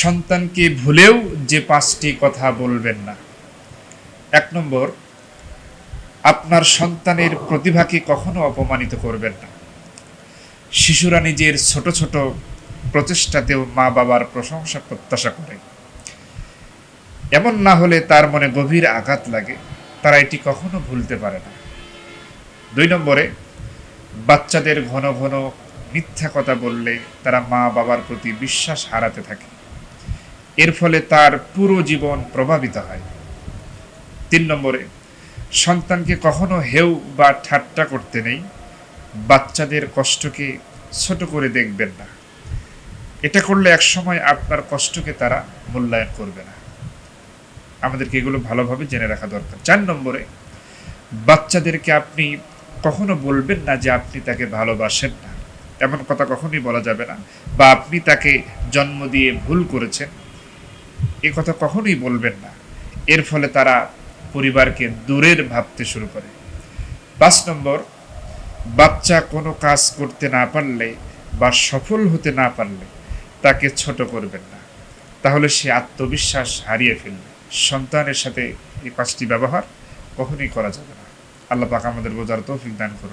সন্তানকে ভুলেও যে পাঁচটি কথা বলবেন না। এক নম্বর, আপনার সন্তানের প্রতিভাকে কখনো অপমানিত করবেন না। শিশুরা নিজের ছোট ছোট প্রচেষ্টাতেও মা বাবার প্রশংসা, প্রত্যাশা করে। এমন না হলে তার মনে গভীর আঘাত লাগে, তারা এটি কখনো ভুলতে পারে না। দুই নম্বরে, বাচ্চাদের ঘন ঘন মিথ্যা কথা বললে তারা মা বাবার প্রতি বিশ্বাস হারাতে থাকে। এর ফলে তার পুরো জীবন প্রভাবিত হয়। তিন নম্বরে, সন্তানকে কখনো হেউ বা ঠাট্টা করতে নেই। বাচ্চাদের কষ্টকে ছোট করে দেখবেন না। এটা করলে একসময় আপনার কষ্টকে তারা মূল্যায়ন করবে না। আমাদেরকে এগুলো ভালোভাবে জেনে রাখা দরকার। চার নম্বরে, বাচ্চাদেরকে আপনি কখনো বলবেন না যে আপনি তাকে ভালোবাসেন না। এমন কথা কখনোই বলা যাবে না। বা আপনি তাকে জন্ম দিয়ে ভুল করেছেন। এ কথা কখনোই বলবেন না। এর ফলে তারা পরিবারকে দূরের ভাবতে শুরু করে। পাঁচ নম্বর, বাচ্চা কোনো কাজ করতে না পারলে বা সফল হতে না পারলে তাকে ছোট করবেন না। তাহলে সে আত্মবিশ্বাস হারিয়ে ফেলবে। সন্তানের সাথে এই পাঁচটি ব্যবহার কখনোই করা যাবে না। আল্লাহ পাক আমাদের বোঝার তৌফিক দান করুন।